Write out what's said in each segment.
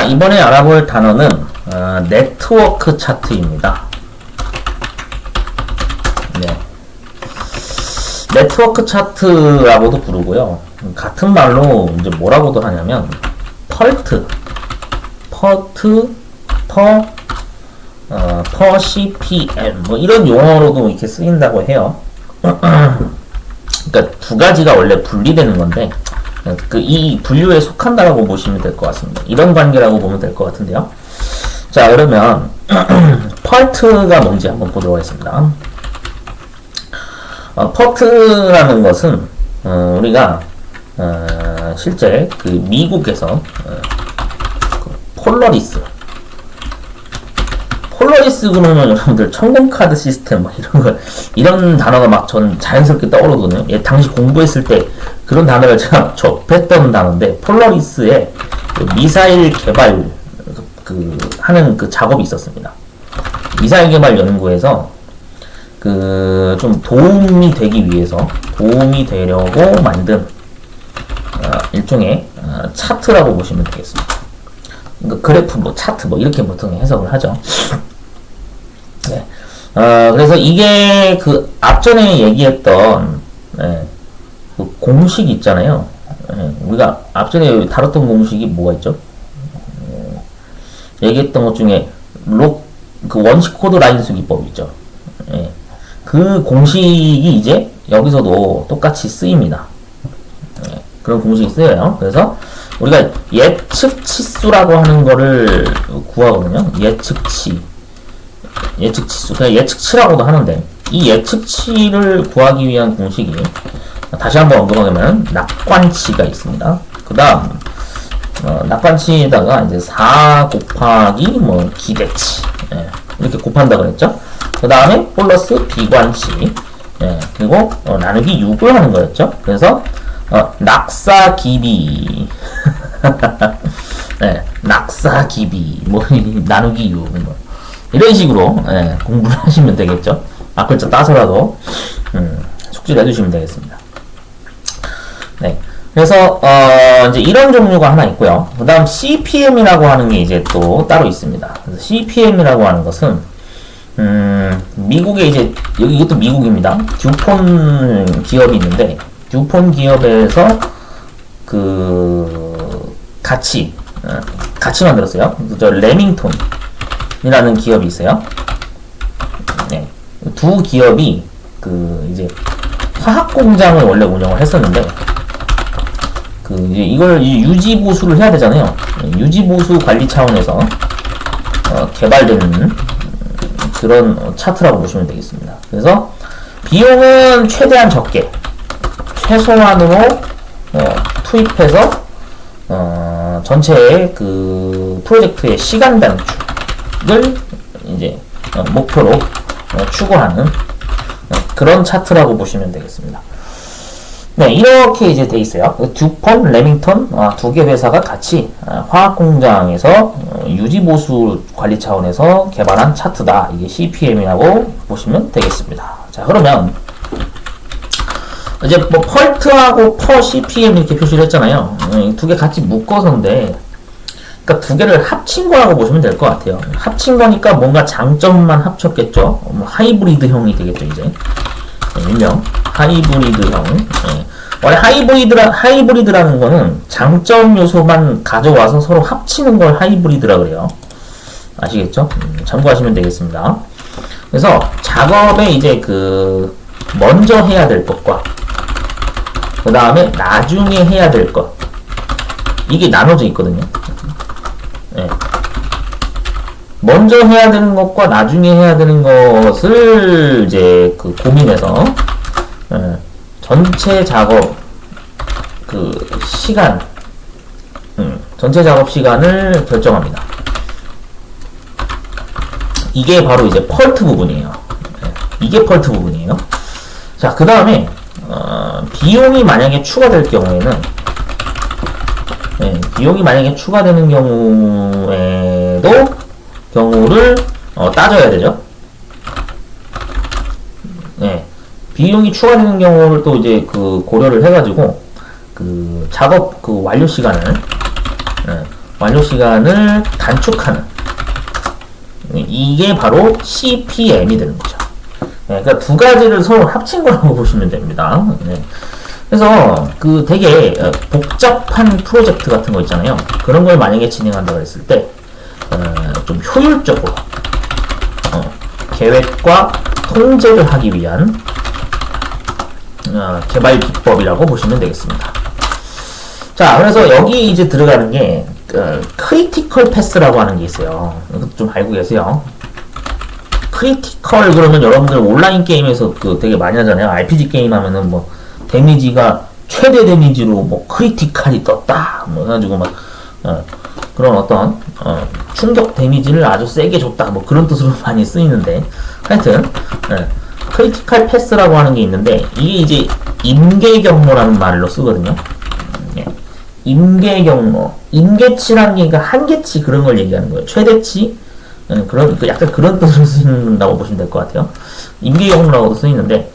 자, 이번에 알아볼 단어는 어, 네트워크 차트입니다. 네. 네트워크 차트라고도 부르고요. 같은 말로 이제 뭐라고도 하냐면 펄트, 퍼트, 퍼, 어, 퍼 CPM 뭐 이런 용어로도 이렇게 쓰인다고 해요. 그러니까 두 가지가 원래 분리되는 건데 그 이 분류에 속한다라고 보시면 될 것 같습니다. 이런 관계라고 보면 될 것 같은데요. 자 그러면 펄트가 뭔지 한번 보도록 하겠습니다. 어, 퍼트라는 것은 어, 우리가 어, 실제 그 미국에서 어, 그 폴러리스 폴러리스 그러면 여러분들 천공카드 시스템 막 이런 거 이런 단어가 막 전 자연스럽게 떠오르거든요. 예, 당시 공부했을 때 그런 단어를 제가 접했던 단어인데 폴러리스의 그 미사일 개발 그, 그 하는 그 작업이 있었습니다. 미사일 개발 연구에서 그 좀 도움이 되기 위해서 도움이 되려고 만든 어, 일종의 어, 차트라고 보시면 되겠습니다. 그러니까 그래프 뭐 차트 뭐 이렇게 보통 해석을 하죠. 네. 어, 그래서 이게 그 앞전에 얘기했던 네, 그 공식 있잖아요. 네, 우리가 앞전에 다뤘던 공식이 뭐가 있죠? 네, 얘기했던 것 중에 록, 그 원식 코드 라인 수 기법 있죠. 네, 그 공식이 이제 여기서도 똑같이 쓰입니다. 네, 그런 공식이 쓰여요. 그래서 우리가 예측 치수라고 하는 거를 구하거든요. 예측 치. 예측치수. 그냥 예측치라고도 하는데, 이 예측치를 구하기 위한 공식이, 다시 한번 언급하면, 낙관치가 있습니다. 그 다음, 어, 낙관치에다가 이제 4 곱하기 뭐 기대치. 예, 이렇게 곱한다 그랬죠? 그 다음에 플러스 비관치. 예, 그리고 어, 나누기 6을 하는 거였죠? 그래서, 어, 낙사 기비. 네, 낙사 기비. 뭐, 나누기 6. 뭐. 이런 식으로, 예, 공부를 하시면 되겠죠. 앞글자 따서라도, 음, 숙지를 해주시면 되겠습니다. 네. 그래서, 어, 이제 이런 종류가 하나 있고요. 그 다음 CPM이라고 하는 게 이제 또 따로 있습니다. CPM이라고 하는 것은, 음, 미국에 이제, 여기 이것도 미국입니다. 듀폰 기업이 있는데, 듀폰 기업에서 그 같이 어, 같이 만들었어요. 저 레밍톤 이라는 기업이 있어요. 네, 두 기업이 그 이제 화학 공장을 원래 운영을 했었는데 그 이제 이걸 유지 보수를 해야 되잖아요. 유지 보수 관리 차원에서 어, 개발되는 그런 차트라고 보시면 되겠습니다. 그래서 비용은 최대한 적게 최소한으로 어, 투입해서 어, 전체의 그 프로젝트의 시간 단축 을 이제 어, 목표로 어, 추구하는 어, 그런 차트라고 보시면 되겠습니다. 네, 이렇게 이제 돼 있어요. 듀폰, 레밍턴 어, 두개 회사가 같이 어, 화학 공장에서 어, 유지 보수 관리 차원에서 개발한 차트다. 이게 CPM이라고 보시면 되겠습니다. 자, 그러면 이제 뭐 펄트하고 퍼 CPM 이렇게 표시를 했잖아요. 두 개 같이 묶어서인데, 그러니까 두 개를 합친 거라고 보시면 될 것 같아요. 합친 거니까 뭔가 장점만 합쳤겠죠. 뭐 하이브리드형이 되겠죠 이제. 네, 일명 하이브리드형. 네. 원래 하이브리드라 하이브리드라는 거는 장점 요소만 가져와서 서로 합치는 걸 하이브리드라 그래요. 아시겠죠? 음, 참고하시면 되겠습니다. 그래서 작업에 이제 그 먼저 해야 될 것과 그 다음에 나중에 해야 될 것. 이게 나눠져 있거든요. 네. 먼저 해야 되는 것과 나중에 해야 되는 것을 이제 그 고민해서 네. 전체 작업 그 시간 음, 전체 작업 시간을 결정합니다. 이게 바로 이제 펄트 부분이에요. 네. 이게 펄트 부분이에요. 자, 그 다음에 어, 비용이 만약에 추가될 경우에는 네, 비용이 만약에 추가되는 경우에도 경우를 어, 따져야 되죠. 네, 비용이 추가되는 경우를 또 이제 그 고려를 해가지고 그 작업 그 완료 시간을 네, 완료 시간을 단축하는 이게 바로 CPM이 되는 거죠. 네, 그러니까 두 가지를 서로 합친 거라고 보시면 됩니다. 네. 그래서 그 되게 어, 복잡한 프로젝트 같은 거 있잖아요. 그런 걸 만약에 진행한다고 했을 때, 어, 좀 효율적으로, 어, 계획과 통제를 하기 위한, 어, 개발 기법이라고 보시면 되겠습니다. 자, 그래서 여기 이제 들어가는 게, 어, 크리티컬 패스라고 하는 게 있어요. 좀 알고 계세요. 크리티컬 그러면 여러분들 온라인 게임에서 그 되게 많이 하잖아요. RPG 게임 하면은 뭐, 데미지가 최대 데미지로 뭐 크리티컬이 떴다 뭐 해가지고 막 어, 그런 어떤 어, 충격 데미지를 아주 세게 줬다 뭐 그런 뜻으로 많이 쓰이는데 하여튼 예, 크리티컬 패스라고 하는 게 있는데 이게 이제 임계 경로라는 말로 쓰거든요. 예. 임계 경로, 임계치라는 게 그러니까 한계치 그런 걸 얘기하는 거예요. 최대치 예, 그런 그 약간 그런 뜻으로 쓰인다고 보시면 될 것 같아요. 임계 경로라고도 쓰이는데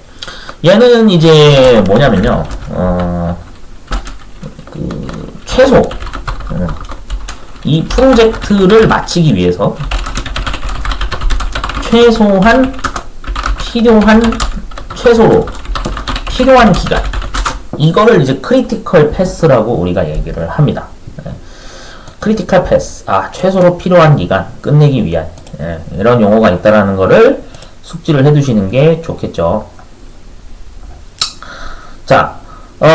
얘는 이제 뭐냐면요, 어, 그, 최소, 어, 이 프로젝트를 마치기 위해서 최소한 필요한, 최소로 필요한 기간. 이거를 이제 크리티컬 패스라고 우리가 얘기를 합니다. 예. 크리티컬 패스. 아, 최소로 필요한 기간, 끝내기 위한. 예, 이런 용어가 있다라는 거를 숙지를 해두시는 게 좋겠죠. 자, 어,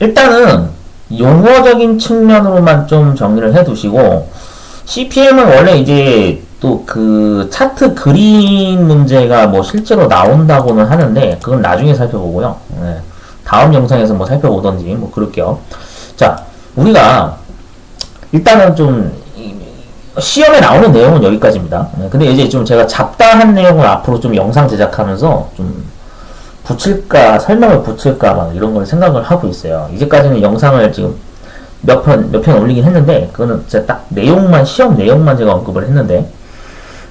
일단은 용어적인 측면으로만 좀 정리를 해 두시고, CPM은 원래 이제 또 그 차트 그림 문제가 뭐 실제로 나온다고는 하는데, 그건 나중에 살펴보고요. 네. 다음 영상에서 뭐 살펴보던지 뭐 그럴게요. 자, 우리가 일단은 좀 시험에 나오는 내용은 여기까지입니다. 네. 근데 이제 좀 제가 잡다한 내용을 앞으로 좀 영상 제작하면서 좀 붙일까 설명을 붙일까 막 이런 걸 생각을 하고 있어요. 이제까지는 영상을 지금 몇 편 몇 편 올리긴 했는데 그거는 진짜 딱 내용만 시험 내용만 제가 언급을 했는데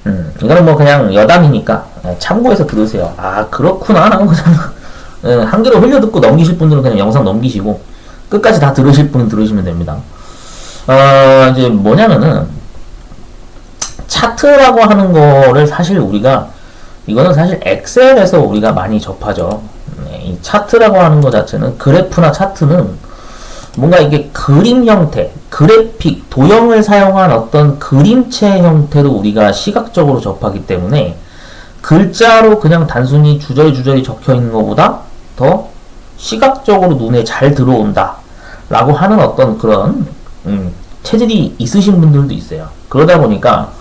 음 이거는 뭐 그냥 여담이니까 예, 참고해서 들으세요. 아 그렇구나 하고 그냥 예, 한 개로 흘려 듣고 넘기실 분들은 그냥 영상 넘기시고 끝까지 다 들으실 분은 들으시면 됩니다. 어 이제 뭐냐면은 차트라고 하는 거를 사실 우리가 이거는 사실 엑셀에서 우리가 많이 접하죠. 네, 이 차트라고 하는 것 자체는 그래프나 차트는 뭔가 이게 그림 형태, 그래픽, 도형을 사용한 어떤 그림체 형태로 우리가 시각적으로 접하기 때문에 글자로 그냥 단순히 주저리주저리 적혀 있는 것보다 더 시각적으로 눈에 잘 들어온다. 라고 하는 어떤 그런, 음, 체질이 있으신 분들도 있어요. 그러다 보니까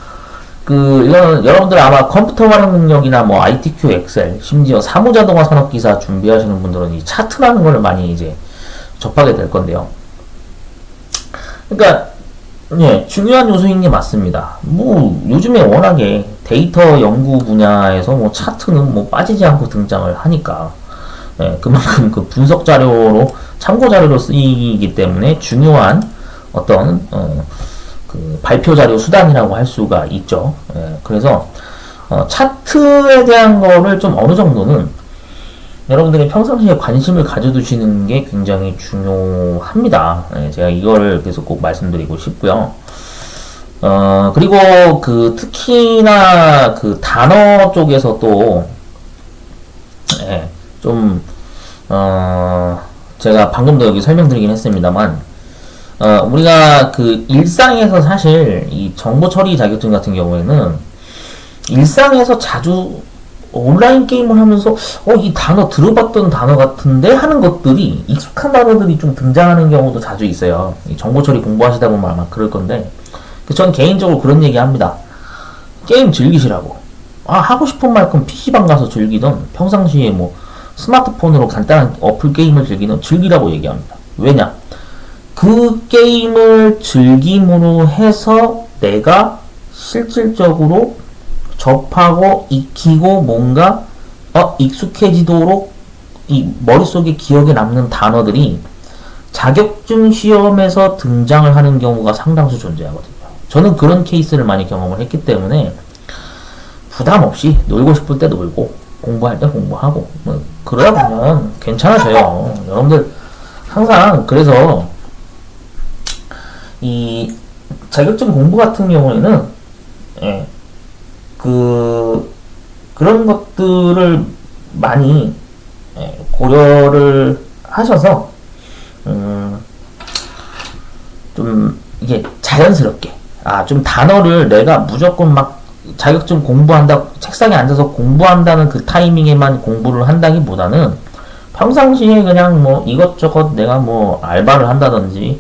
그 이거는 여러분들 아마 컴퓨터 활용 능력이나 뭐 ITQ, 엑셀, 심지어 사무자동화 산업 기사 준비하시는 분들은 이 차트라는 걸 많이 이제 접하게 될 건데요. 그러니까 예, 중요한 요소인 게 맞습니다. 뭐 요즘에 워낙에 데이터 연구 분야에서 뭐 차트는 뭐 빠지지 않고 등장을 하니까 예, 그만큼 그 분석 자료로 참고 자료로 쓰이기 때문에 중요한 어떤 어, 그 발표 자료 수단이라고 할 수가 있죠. 예, 그래서 어, 차트에 대한 거를 좀 어느 정도는 여러분들이 평상시에 관심을 가져두시는 게 굉장히 중요합니다. 예, 제가 이거를 계속 꼭 말씀드리고 싶고요. 어, 그리고 그 특히나 그 단어 쪽에서 또, 예, 좀, 어, 제가 방금도 여기 설명드리긴 했습니다만, 어, 우리가 그 일상에서 사실 이 정보 처리 자격증 같은 경우에는 일상에서 자주 온라인 게임을 하면서 어, 이 단어 들어봤던 단어 같은데 하는 것들이 익숙한 단어들이 좀 등장하는 경우도 자주 있어요. 이 정보 처리 공부하시다 보면 아마 그럴 건데 전 개인적으로 그런 얘기 합니다. 게임 즐기시라고. 아, 하고 싶은 만큼 PC방 가서 즐기던 평상시에 뭐 스마트폰으로 간단한 어플 게임을 즐기는 즐기라고 얘기합니다. 왜냐? 그 게임을 즐김으로 해서 내가 실질적으로 접하고 익히고 뭔가 어, 익숙해지도록 이 머릿속에 기억에 남는 단어들이 자격증 시험에서 등장을 하는 경우가 상당수 존재하거든요. 저는 그런 케이스를 많이 경험을 했기 때문에 부담 없이 놀고 싶을 때 놀고 공부할 때 공부하고 뭐 그러다 보면 괜찮아져요. 여러분들 항상 그래서 이 자격증 공부 같은 경우에는 예, 그 그런 것들을 많이 예, 고려를 하셔서 음, 좀 이게 자연스럽게 아 좀 단어를 내가 무조건 막 자격증 공부한다 책상에 앉아서 공부한다는 그 타이밍에만 공부를 한다기보다는 평상시에 그냥 뭐 이것저것 내가 뭐 알바를 한다든지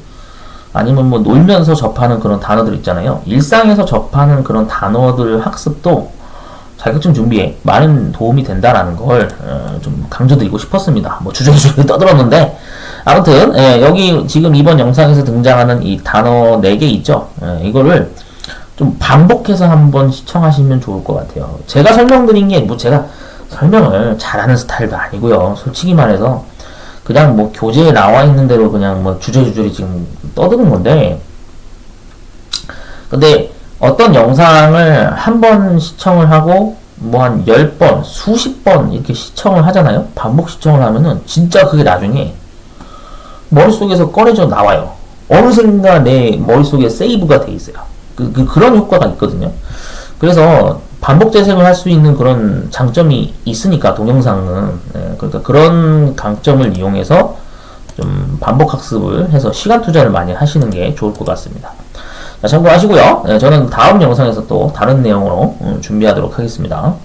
아니면 뭐 놀면서 접하는 그런 단어들 있잖아요. 일상에서 접하는 그런 단어들 학습도 자격증 준비에 많은 도움이 된다라는 걸 좀 강조드리고 싶었습니다. 뭐 주저주저 떠들었는데 아무튼 예, 여기 지금 이번 영상에서 등장하는 이 단어 4개 있죠. 예, 이거를 좀 반복해서 한번 시청하시면 좋을 것 같아요. 제가 설명드린 게 뭐 제가 설명을 잘하는 스타일도 아니고요. 솔직히 말해서 그냥 뭐 교재에 나와 있는 대로 그냥 뭐 주저주저리 지금 떠드는 건데 근데 어떤 영상을 한 번 시청을 하고 뭐 한 10번, 수십 번 이렇게 시청을 하잖아요. 반복 시청을 하면은 진짜 그게 나중에 머릿속에서 꺼내져 나와요. 어느샌가 내 머릿속에 세이브가 돼 있어요. 그, 그, 그런 효과가 있거든요. 그래서 반복 재생을 할 수 있는 그런 장점이 있으니까 동영상은 예, 그러니까 그런 강점을 이용해서 좀 반복 학습을 해서 시간 투자를 많이 하시는 게 좋을 것 같습니다. 자, 참고하시고요. 예, 저는 다음 영상에서 또 다른 내용으로 음, 준비하도록 하겠습니다.